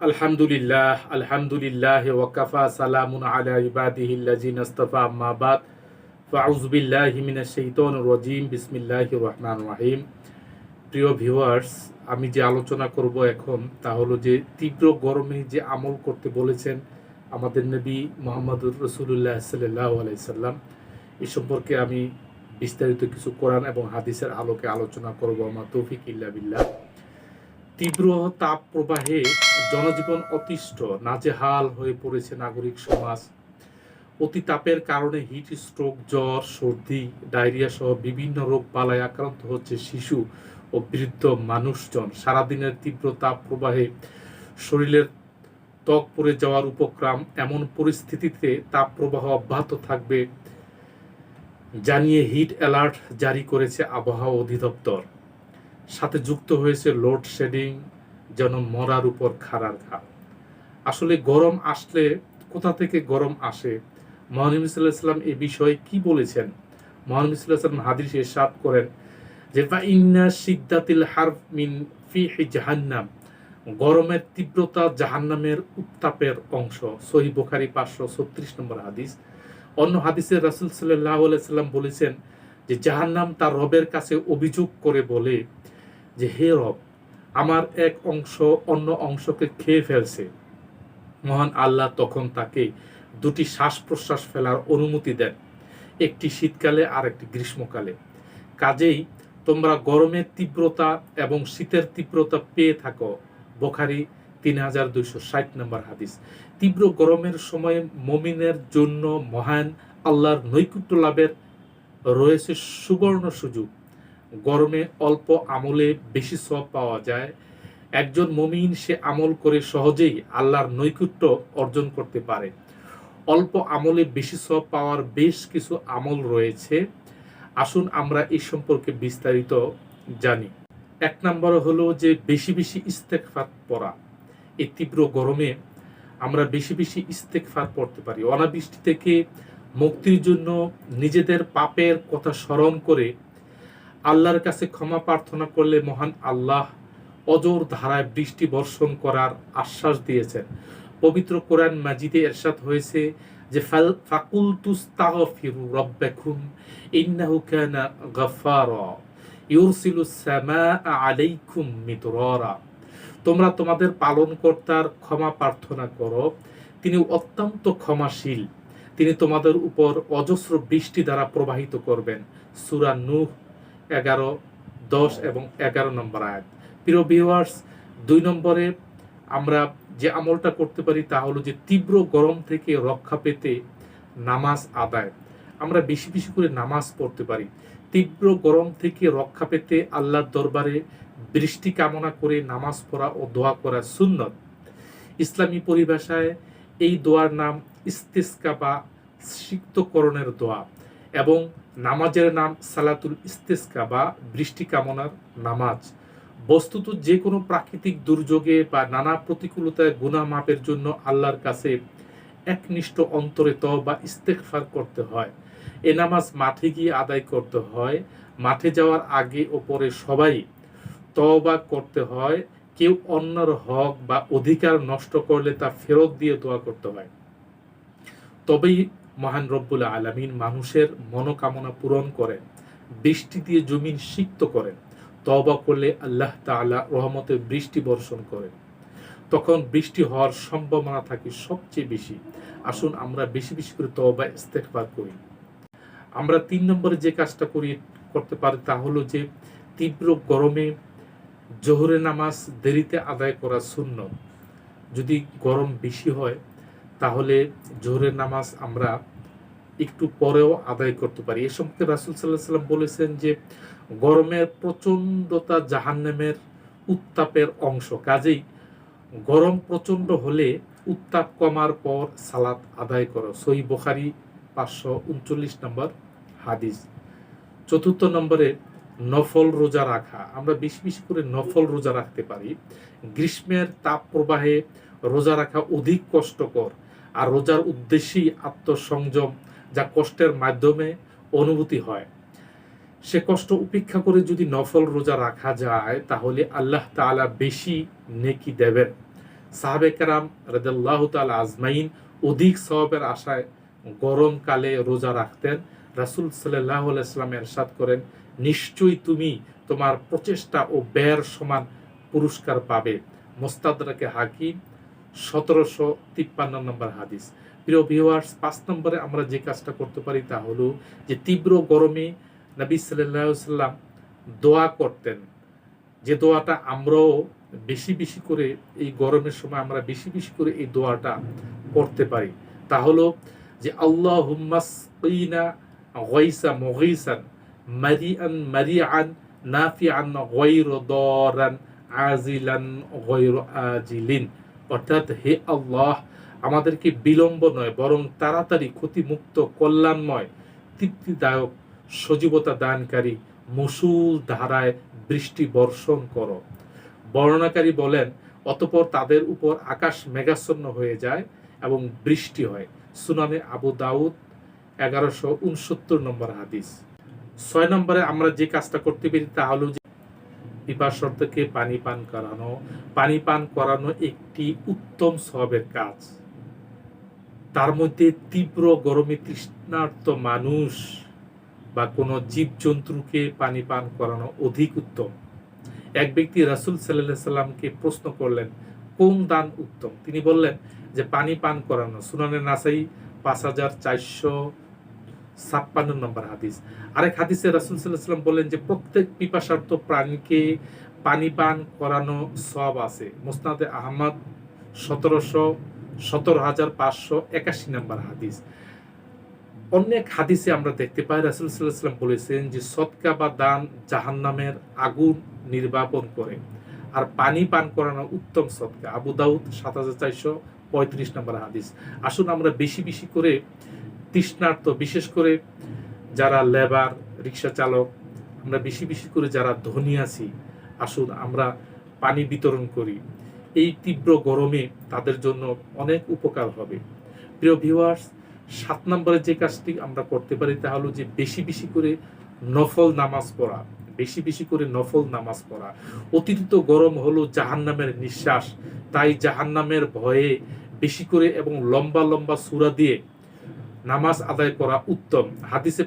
আলহামদুলিল্লাহ আলহামদুলিল্লাহ ওয়াকাফা সালামুন আলা ইবাদিহিল্লাজিন আস্তাফা বিল্লাহি মিনাশ শাইতানির রাজিম, বিসমিল্লাহির রহমানির রহিম। প্রিয় ভিউয়ার্স, আমি যে আলোচনা করব এখন তা হলো যে তীব্র গরমে যে আমল করতে বলেছেন আমাদের নবী মোহাম্মদুর রসুল্লাহ সাল্লাহ আলাইসাল্লাম এ সম্পর্কে আমি বিস্তারিত কিছু কোরআন এবং হাদিসের আলোকে আলোচনা করব। আমার তৌফিক ইল্লা বিল্লাহ। তীব্র তাপ প্রবাহে জনজীবন অতিষ্ঠ, নাজেহাল হয়ে পড়েছে নাগরিক সমাজ। অতি তাপের কারণে হিট স্ট্রোক, জ্বর, সর্দি, ডায়রিয়া সহ বিভিন্ন রোগ বালায় আক্রান্ত হচ্ছে শিশু ও বৃদ্ধ মানুষজন। সারাদিনের তীব্র তাপ প্রবাহে শরীরের ত্বক পড়ে যাওয়ার উপক্রম এমন পরিস্থিতিতে তাপ প্রবাহ অব্যাহত থাকবে, জানিয়ে হিট অ্যালার্ট জারি করেছে আবহাওয়া অধিদপ্তর। সাথে যুক্ত হয়েছে লোড শেডিং যেন মরার উপর খাড়ার ঘা আসলে গরম আসলে কোথা থেকে গরম আসে? মহানবী এ বিষয়ে কি বলেছেন? মহানবী সাল্লাম হাদিস করেন যে বা ইন্না সিদ্দাতিল হার মিন ফি জাহান্নাম। গরমের তীব্রতা জাহান্নামের উত্তাপের অংশ। সহি বুখারি পাঁচশো ছত্রিশ নম্বর হাদিস। অন্য হাদিসে রাসুল সাল্লাহ সাল্লাম বলেছেন যে, জাহান্নাম তার রবের কাছে অভিযোগ করে বলে যে হে রব, আমার এক অংশ অন্য অংশকে খেয়ে ফেলছে। মহান আল্লাহ তখন তাকে দুটি শ্বাস প্রশ্বাস ফেলার অনুমতি দেন, একটি শীতকালে আর একটি গ্রীষ্মকালে। কাজেই তোমরা গরমের তীব্রতা এবং শীতের তীব্রতা পেয়ে থাকো। বোখারি তিন হাজার দুইশো ষাট নম্বর হাদিস। তীব্র গরমের সময় মমিনের জন্য মহান আল্লাহর নৈকুট্য লাভের রয়েছে সুবর্ণ সুযোগ। গরমে অল্প আমলে বেশি সব পাওয়া যায়। একজন মমিন, সে আমল করে সহজেই আল্লাহর নৈকুট্য অর্জন করতে পারে। অল্প আমলে বেশি সব পাওয়ার বেশ কিছু আমল রয়েছে। আসুন আমরা এই সম্পর্কে বিস্তারিত জানি। এক নম্বর হলো যে বেশি বেশি ইস্তেকফাত পড়া। এই তীব্র গরমে আমরা বেশি বেশি ইস্তেকফার পড়তে পারি। অনাবৃষ্টি থেকে মুক্তির জন্য নিজেদের পাপের কথা স্মরণ করে আল্লাহর কাছে ক্ষমা প্রার্থনা করলে মহান আল্লাহ অজর ধারায় বৃষ্টি বর্ষণ করার আশ্বাস দিয়েছেন। পবিত্র কোরআন মাজিদে এরশাদ হয়েছে যে, ফাল ফাকুল তুস্তাগফিরু রাব্বাকুম ইন্নাহু কানা গাফফারা ইউরসিলু সামাআ আলাইকুম মিদরারা। তোমরা তোমাদের পালনকর্তার ক্ষমা প্রার্থনা করো। তিনি অত্যন্ত ক্ষমাশীল। তিনি তোমাদের উপর অজস্র বৃষ্টি দ্বারা প্রবাহিত করবেন। সুরা নূহ এগারো দশ এবং এগারো নম্বর আয়াত। প্রিয় ভিউয়ার্স দুই নম্বরে আমরা যে আমলটা করতে পারি তা হলো যে তীব্র গরম থেকে রক্ষা পেতে নামাজ আদায়। আমরা বেশি বেশি করে নামাজ পড়তে পারি। তীব্র গরম থেকে রক্ষা পেতে আল্লাহর দরবারে বৃষ্টি কামনা করে নামাজ পড়া ও দোয়া করা সুন্নত। ইসলামী পরিভাষায় এই দোয়ার নাম ইস্তিস্কা বা সিক্তকরণের দোয়া। এবং নামাজের নাম সালাতুল ইস্তেস্কা বা বৃষ্টি কামনার নামাজ। বস্তুত যে কোনো প্রাকৃতিক দুর্যোগে বা নানা প্রতিকূলতায় গুণা মাপের জন্য আল্লাহর কাছে একনিষ্ঠ অন্তরে ত বা ইস্তেকফার করতে হয়। এ নামাজ মাঠে গিয়ে আদায় করতে হয়। মাঠে যাওয়ার আগে ও পরে সবাই তবা করতে হয়। কেউ অন্যর হক বা অধিকার নষ্ট করলে তা ফেরত দিয়ে দোয়া করতে হয়। তবেই মহান রব্বুল আলমিন মানুষের মনোকামনা পূরণ করেন বৃষ্টি দিয়ে জমিন সিক্ত করেন তবা করলে আল্লাহ তাআলা রহমতে বৃষ্টি বর্ষণ করেন তখন বৃষ্টি হওয়ার সম্ভাবনা থাকে সবচেয়ে বেশি। আসুন আমরা বেশি বেশি করে তবা ইস্তেকবার করি। আমরা তিন নম্বরে যে কাজটা করি, করতে পারি তা হলো যে, তীব্র গরমে জোহরে নামাজ দেরিতে আদায় করা শূন্য যদি গরম বেশি হয় তাহলে জোহরের নামাজ আমরা একটু পরেও আদায় করতে পারি। এ সম্পর্কে রাসুল সাল্লাহ সাল্লাম বলেছেন যে, গরমের প্রচণ্ডতা জাহান্নামের উত্তাপের অংশ। কাজেই গরম প্রচণ্ড হলে উত্তাপ কমার পর সালাত আদায় করো। সই বোখারি পাঁচশো উনচল্লিশ নম্বর হাদিস। চতুর্থ নম্বরে নফল রোজা রাখা। আমরা বেশি বেশি করে নফল রোজা রাখতে পারি। গ্রীষ্মের তাপ প্রবাহে রোজা রাখা অধিক কষ্টকর। আর রোজার উদ্দেশ্যেই আত্মসংযম যা কষ্টের মাধ্যমে অনুভূতি হয়। সে কষ্ট উপেক্ষা করে যদি নফল রোজা রাখা যায়, তাহলে আল্লাহ তাআলা বেশি নেকি দেবেন। সাহাবেকেরাম রদাল্লাহ তাল আজমাইন অধিক সওয়াবের আশায় গরমকালে রোজা রাখতেন। রাসুল সাল্লাহ আলাইসলাম এরশাদ করেন, নিশ্চয়ই তুমি তোমার প্রচেষ্টা ও ব্যয়ের সমান পুরস্কার পাবে। মোস্তাদরাকে হাকিম সতেরোশো তিপ্পান্ন নম্বর হাদিস। প্রিয় ভিউয়ার্স পাঁচ নম্বরে আমরা যে কাজটা করতে পারি তা হলো যে তীব্র গরমে নবী সাল্লাম দোয়া করতেন। যে দোয়াটা আমরাও বেশি বেশি করে এই গরমের সময় আমরা বেশি বেশি করে এই দোয়াটা করতে পারি। তা হলো যে আল্লাহ হুম্মাসিনা গয়সা মগিসান, মারিআন মারিআন, নাফিআন গয়র দরান আজিলান গয়র আজিলিন অর্থাৎ হে আল্লাহ, আমাদেরকে বিলম্ব নয়, বরং তাড়াতাড়ি ক্ষতিমুক্ত, কল্যাণময়, তৃপ্তিদায়ক, সজীবতা দানকারী মসুল ধারায় বৃষ্টি বর্ষণ করো। বর্ণনাকারী বলেন, অতপর তাদের উপর আকাশ মেঘাচ্ছন্ন হয়ে যায় এবং বৃষ্টি হয়। সুনানে আবু দাউদ, এগারোশো উনসত্তর নম্বর হাদিস। ছয় নম্বরে আমরা যে কাজটা করতে পারি তা হলো যে পিপাসর থেকে পানি পান করানো। পানি পান করানো একটি উত্তম সবের কাজ। তার মধ্যে তীব্র গরমে তৃষ্ণার্ত মানুষ বা কোনো জীবজন্তুকে পানি পান করানো অধিক উত্তম। এক ব্যক্তি রাসুল সাল্লাহ সাল্লামকে প্রশ্ন করলেন, কোন দান উত্তম? তিনি বললেন যে, পানি পান করানো। সুনানের নাসাই পাঁচ হাজার চারশো ছাপ্পান্ন নম্বর হাদিস। আরেক হাদিসে রাসুল সাল্লাম বললেন যে, প্রত্যেক পিপাসার্থ প্রাণীকে পানি পান করানো সব আছে। মোসনাদে আহমদ সতেরোশো সতেরো হাজার পাঁচশো একাশি নম্বর হাদিস। অনেক হাদিসে আমরা দেখতে পাই, রাসুল সাল্লাম বলেছেন যে, সৎকা বা দান জাহান্নামের আগুন নির্বাপন করে। আর পানি পান করানো উত্তম সৎকা। আবু দাউদ সাত হাজার চারশো পঁয়ত্রিশ নম্বর হাদিস। আসুন আমরা বেশি বেশি করে তৃষ্ণার্ত, বিশেষ করে যারা লেবার, রিক্সা চালক, আমরা বেশি বেশি করে যারা ধনী আছি, আসুন আমরা পানি বিতরণ করি। এই তীব্র গরমে তাদের জন্য অনেক উপকার হবে। প্রিয় ভিউয়ার্স সাত নম্বরে যে কাজটি আমরা করতে পারি তা হলো যে বেশি বেশি করে নফল নামাজ পড়া, বেশি বেশি করে নফল নামাজ পড়া। অতিরিক্ত গরম হলো জাহান্নামের নিঃশ্বাস, তাই জাহান্নামের ভয়ে বেশি করে এবং লম্বা লম্বা সুরা দিয়ে নামাজ আদায় করা উত্তম। হাদিসে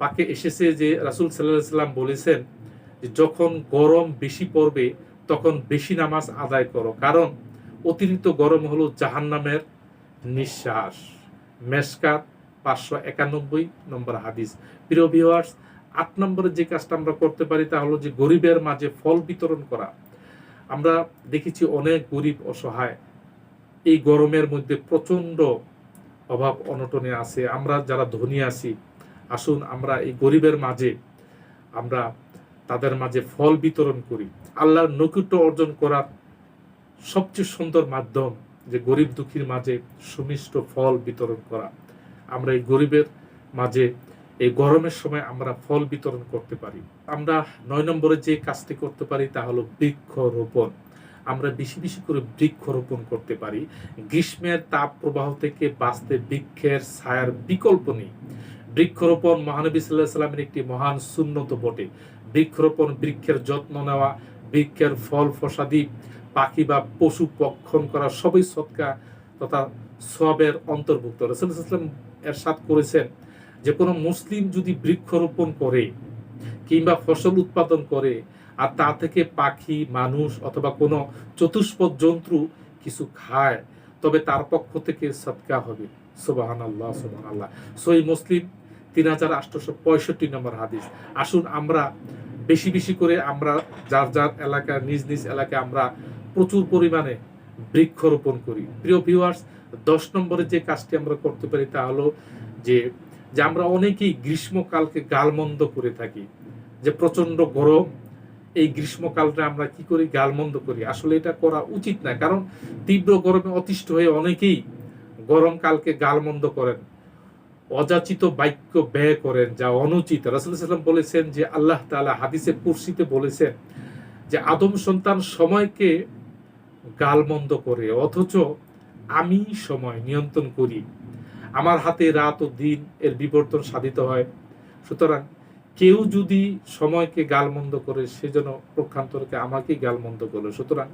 পাকে এসেছে যে রাসুল সাল্লাহ সাল্লাম বলেছেন যে, যখন গরম বেশি পড়বে, তখন বেশি নামাজ আদায় করো। কারণ অতিরিক্ত গরম হলো জাহান্নামের নিঃশ্বাস। মেসকাত পাঁচশো একানব্বই নম্বর হাদিস। প্রিয় ভিওয়ার্স আট নম্বরে যে কাজটা আমরা করতে পারি তা হলো যে, গরিবের মাঝে ফল বিতরণ করা। আমরা দেখেছি অনেক গরিব অসহায়। এই গরমের মধ্যে প্রচণ্ড অভাব অনটনে আছে, আমরা যারা ধনী আছি, আসুন আমরা এই গরিবের মাঝে, আমরা তাদের মাঝে ফল বিতরণ করি। আল্লাহর নৈকুট্য অর্জন করার সবচেয়ে সুন্দর মাধ্যম যে গরিব দুঃখীর মাঝে সুমিষ্ট ফল বিতরণ করা। আমরা এই গরিবের মাঝে এই গরমের সময় আমরা ফল বিতরণ করতে পারি। আমরা নয় নম্বরে যে কাজটি করতে পারি তা হলো বৃক্ষরোপণ। আমরা বেশি বেশি করে বৃক্ষরোপণ করতে পারি। গ্রীষ্মের তাপ প্রবাহ থেকে বাঁচতে বৃক্ষের ছায়ার বিকল্প নেই। বৃক্ষরোপণ মহানবী সাল্লাহ সাল্লামের একটি মহান শূন্যত বটে। বৃক্ষরোপণ বৃক্ষের যত্ন নেওয়া, বৃক্ষের ফল ফসাদি পাখি বা পশু পক্ষণ করা সবই সৎকা তথা সবের অন্তর্ভুক্ত। রসুলাম এর সাথ করেছেন যে কোনো মুসলিম যদি বৃক্ষরোপণ করে কিংবা ফসল উৎপাদন করে আর তা থেকে পাখি, মানুষ অথবা কোনো চতুষ্পদ জন্তু কিছু খায়, তবে তার পক্ষ থেকে সৎকা হবে। সোবাহান আল্লাহ সোবাহান আল্লাহ সই মুসলিম তিন হাজার আটশোশো পঁয়ষট্টি নম্বর হাদিস। আসুন আমরা বেশি বেশি করে আমরা যার যার এলাকা নিজ নিজ এলাকায় আমরা প্রচুর পরিমাণে বৃক্ষরোপণ করি। প্রিয় ভিউয়ার্স দশ নম্বরে যে কাজটি আমরা করতে পারি তা হলো যে যে আমরা অনেকেই গ্রীষ্মকালকে গালমন্দ করে থাকি। যে প্রচণ্ড গরম এই গ্রীষ্মকালটা আমরা কি করি? গালমন্দ করি। আসলে এটা করা উচিত না। কারণ তীব্র গরমে অতিষ্ঠ হয়ে অনেকেই গরমকালকে গালমন্দ করেন। অযাচিত বাক্য ব্যয় করেন, যা অনুচিত। রাসুল বলেছেন যে, আল্লাহ তালা হাদিসে কুরসিতে বলেছেন যে, আদম সন্তান সময়কে গালমন্দ করে, অথচ আমি সময় নিয়ন্ত্রণ করি। আমার হাতে রাত ও দিন এর বিবর্তন সাধিত হয়। সুতরাং কেউ যদি সময়কে গালমন্দ করে, সে যেন প্রক্ষান্তরকে আমাকেই গালমন্দ করল সুতরাং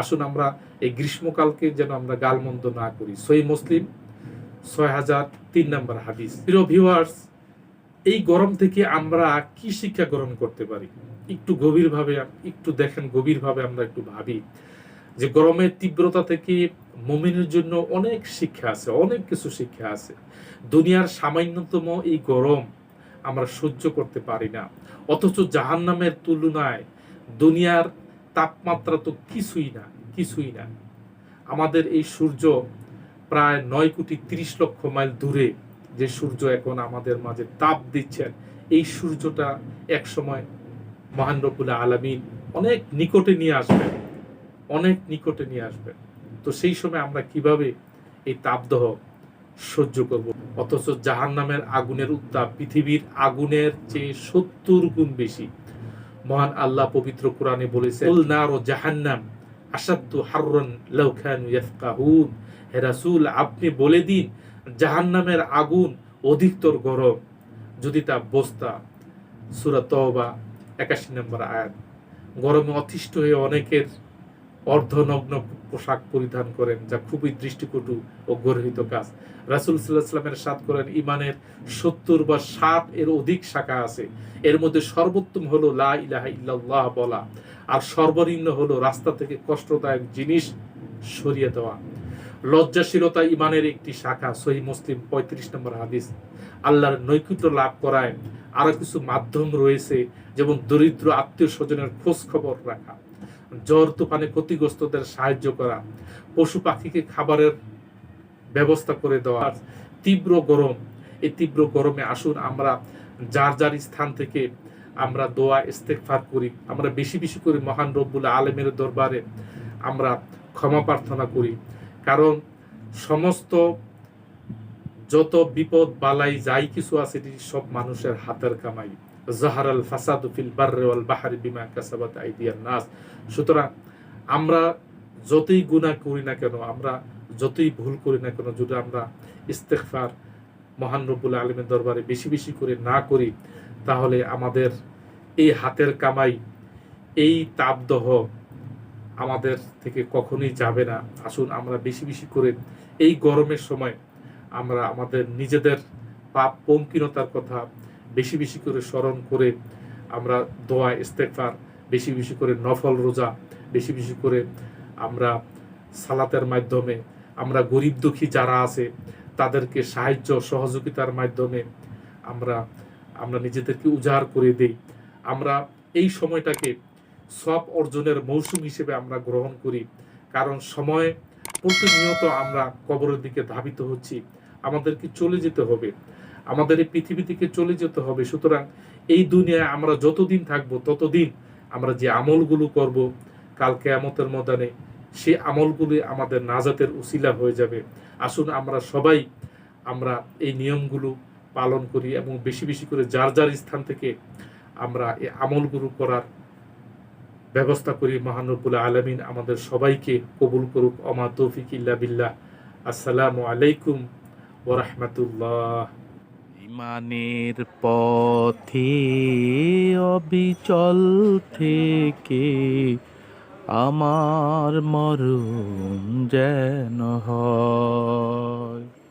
আসুন আমরা এই গ্রীষ্মকালকে যেন আমরা গালমন্দ না করি। সই মুসলিম ছয় হাজার তিন নম্বর হাদিস। প্রিয় ভিউয়ার্স এই গরম থেকে আমরা কি শিক্ষা গ্রহণ করতে পারি? একটু গভীরভাবে, একটু দেখেন, গভীরভাবে আমরা একটু ভাবি যে গরমের তীব্রতা থেকে মমিনের জন্য অনেক শিক্ষা আছে, অনেক কিছু শিক্ষা আছে। দুনিয়ার সামান্যতম এই গরম আমরা সহ্য করতে পারি না। অথচ জাহান্নামের তুলনায় দুনিয়ার তাপমাত্রা তো কিছুই না কিছুই না। আমাদের এই সূর্য প্রায় নয় কোটি তিরিশ লক্ষ মাইল দূরে, যে সূর্য এখন আমাদের মাঝে তাপ দিচ্ছেন। এই সূর্যটা এক সময় মহান রব্বুল আলমিন অনেক নিকটে নিয়ে আসবেন, অনেক নিকটে নিয়ে আসবেন। তো সেই সময় আমরা কীভাবে এই তাপদহ সহ্য করব। অথচ জাহান নামের আগুনের উত্তাপ পৃথিবীর আগুনের চেয়ে সত্তর গুণ বেশি। মহান আল্লাহ পবিত্র কোরআনে বলেছে "কুল নারু জাহান্নাম আসাদ্দু হাররান লাউ ইয়াফকাহুন। হে রাসূল, আপনি বলে দিন, জাহান্নামের আগুন অধিকতর গরম। যদি তা বস্তা, সূরা তওবা 81 নম্বর আয়াত। গরমে অতিষ্ঠ হয়ে অনেকের অর্ধনগ্ন পোশাক পরিধান করেন, যা খুবই দৃষ্টিকটু ও গর্হিত কাজ। রাসুল সাল্লাহ সাল্লামের সাত করেন, ইমানের সত্তর বা ষাট এর অধিক শাখা আছে। এর মধ্যে সর্বোত্তম হলো লা ইলাহা ইল্লাল্লাহ বলা। আর সর্বনিম্ন হলো রাস্তা থেকে কষ্টদায়ক জিনিস সরিয়ে দেওয়া। লজ্জাশীলতা ইমানের একটি শাখা সহি মুসলিম পঁয়ত্রিশ নম্বর হাদিস। আল্লাহর নৈকুত্য লাভ করায় আরও কিছু মাধ্যম রয়েছে, যেমন দরিদ্র আত্মীয় স্বজনের খোঁজ খবর রাখা। জ্বর, তুফানে ক্ষতিগ্রস্তদের সাহায্য করা, পশু পাখিকে খাবারের ব্যবস্থা করে দেওয়া তীব্র গরম। এই তীব্র গরমে আসুন, আমরা যার যার স্থান থেকে আমরা দোয়া ইস্তেকফার করি। আমরা বেশি বেশি করে মহান রব্বুল আলমের দরবারে আমরা ক্ষমা প্রার্থনা করি। কারণ সমস্ত যত বিপদ বালাই যাই কিছু আছে, এটি সব মানুষের হাতের কামাই। জাহারাল ফাসাদু ফিল বাররে ওয়াল বাহারি বিমা কাসাবাত আইদিয়ান নাস। সুতরাং আমরা যতই গুনাহ করি না কেন, আমরা যতই ভুল করি না কেন, যদি আমরা ইস্তেগফার মহান রব্বুল আলমের দরবারে বেশি বেশি করে না করি, তাহলে আমাদের এই হাতের কামাই, এই তাপদহ আমাদের থেকে কখনোই যাবে না। আসুন আমরা বেশি বেশি করে এই গরমের সময় আমরা আমাদের নিজেদের পাপ পঙ্কিনতার কথা বেশি বেশি করে স্মরণ করে আমরা দোয়া ইস্তেকফার বেশি বেশি করে নফল রোজা, বেশি বেশি করে আমরা সালাতের মাধ্যমে, আমরা গরিব দুঃখী যারা আছে, তাদেরকে সাহায্য, সহযোগিতার মাধ্যমে আমরা আমরা নিজেদেরকে উজাড় করে দেই। আমরা এই সময়টাকে সব অর্জনের মৌসুম হিসেবে আমরা গ্রহণ করি। কারণ সময় প্রতিনিয়ত আমরা কবরের দিকে ধাবিত হচ্ছি। আমাদেরকে চলে যেতে হবে। আমাদের এই পৃথিবী থেকে চলে যেতে হবে। সুতরাং এই দুনিয়ায় আমরা যতদিন থাকব, ততদিন আমরা যে আমলগুলো করব, কাল কেয়ামতের ময়দানে সে আমলগুলি আমাদের নাজাতের উসিলা হয়ে যাবে। আসুন আমরা সবাই আমরা এই নিয়মগুলো পালন করি এবং বেশি বেশি করে যার যার স্থান থেকে আমরা এই আমলগুলো করার ব্যবস্থা করি। মহানবুল আলমিন আমাদের সবাইকে কবুল করুক। অমা তৌফিক ইল্লা বিল্লাহ। আসসালামু আলাইকুম ওরহমতুল্লাহ ইমানের পথে অবিচল থেকে আমার মরণ যেন হয়।